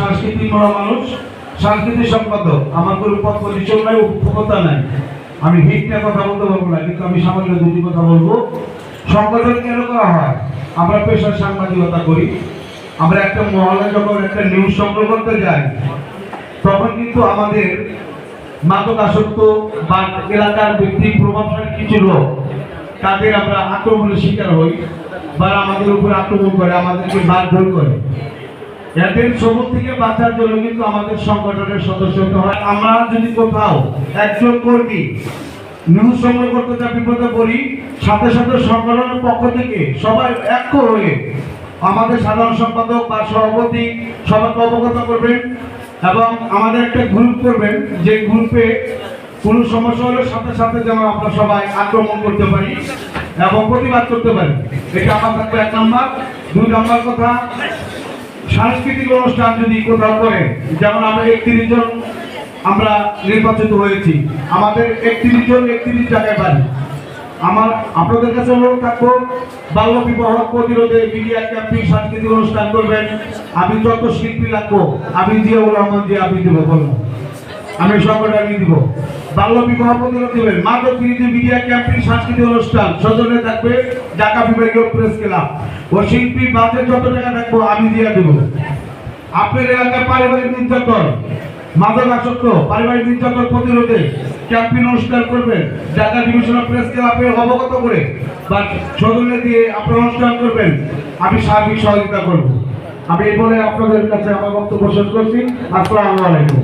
সাংস্কৃতিক মনা মানুষ, সাংস্কৃতিক সম্পাদক। আমার কোনো পদ পরিচয় নাই উপকতা নাই। আমি ভিড়টা কথা বলতে পারব না, কিন্তু আমি সামান্য দুটি কথা বলব। সংগঠন কেন করা হয়? আমরা পেশার সাংবাদিকতা করি। আমরা একটা মহল্লায় যখন একটা নিউজ সংগ্রহ করতে যাই, তখন কিন্তু আমাদের মাদক আসক্ত বা এলাকার ব্যক্তি প্রভাবশালী কিছু লোক, তাদের আমরা আক্রমণের শিকার হই বা আমাদের উপর আক্রমণ করে, আমাদেরকে মারধর করে। এদের সবুজ থেকে বাঁচার জন্য কিন্তু আমাদের সংগঠনের সদস্য হতে হয়। আমরা যদি কোথাও একজন কর্মী নিউজ সংগ্রহ করতে যা বিপদে পড়ি, সাথে সাথে সংগঠনের পক্ষ থেকে সবাই এক হয়ে আমাদের সাধারণ সম্পাদক বা সভাপতি সবাইকে অবগত করবেন এবং আমাদের একটা গ্রুপ করবেন। যে গ্রুপে কোনো সমস্যা হলে সাথে সাথে যেন আমরা সবাই আক্রমণ করতে পারি এবং প্রতিবাদ করতে পারি। এটা আমার থাকবে এক নম্বর। দুই নম্বর কথা সাংস্কৃতিক অনুষ্ঠান যদি কোথাও করে, যেমন আমরা একত্রিশ জন আমরা নির্বাচিত হয়েছি, আমাদের একত্রিশ জন একত্রিশ জায়গায় বাড়ি। আমার, আপনাদের কাছে অনুরোধ থাকব, বাল্য বিবাহ প্রতিরোধে মিডিয়া ক্যাম্পিং সাংস্কৃতিক অনুষ্ঠান করবেন। আমি যত শিল্পী লাগবো, আমি দিয়ে ওলাম দিয়ে আমি দেবো বলব। আমি আমি দিব। বাল্য বিবাহ প্রতিরোধ দেবেন। মাদক বিরোধী মিডিয়া ক্যাম্পিং সাংস্কৃতিক অনুষ্ঠান। সজনে থাকবে ঢাকা বিভাগীয় প্রেস ক্লাব। ও শিল্পী বাজে যত টাকা থাকব আমি দিয়ে দেব। আপনার এলাকায় পারিবারিক নির্যাতন, মাদক আসক্ত, পারিবারিক নির্যাতন প্রতিরোধে ক্যাম্পেইন অনুষ্ঠান করবেন। ঢাকা ডিভিশনাল প্রেস ক্লাবে অবগত করে বা সদনে দিয়ে আপনার অনুষ্ঠান করবেন। আমি সার্বিক সহযোগিতা করব। আমি এই বলে আপনাদের কাছে আমার বক্তব্য শেষ করছি। আসসালামু আলাইকুম।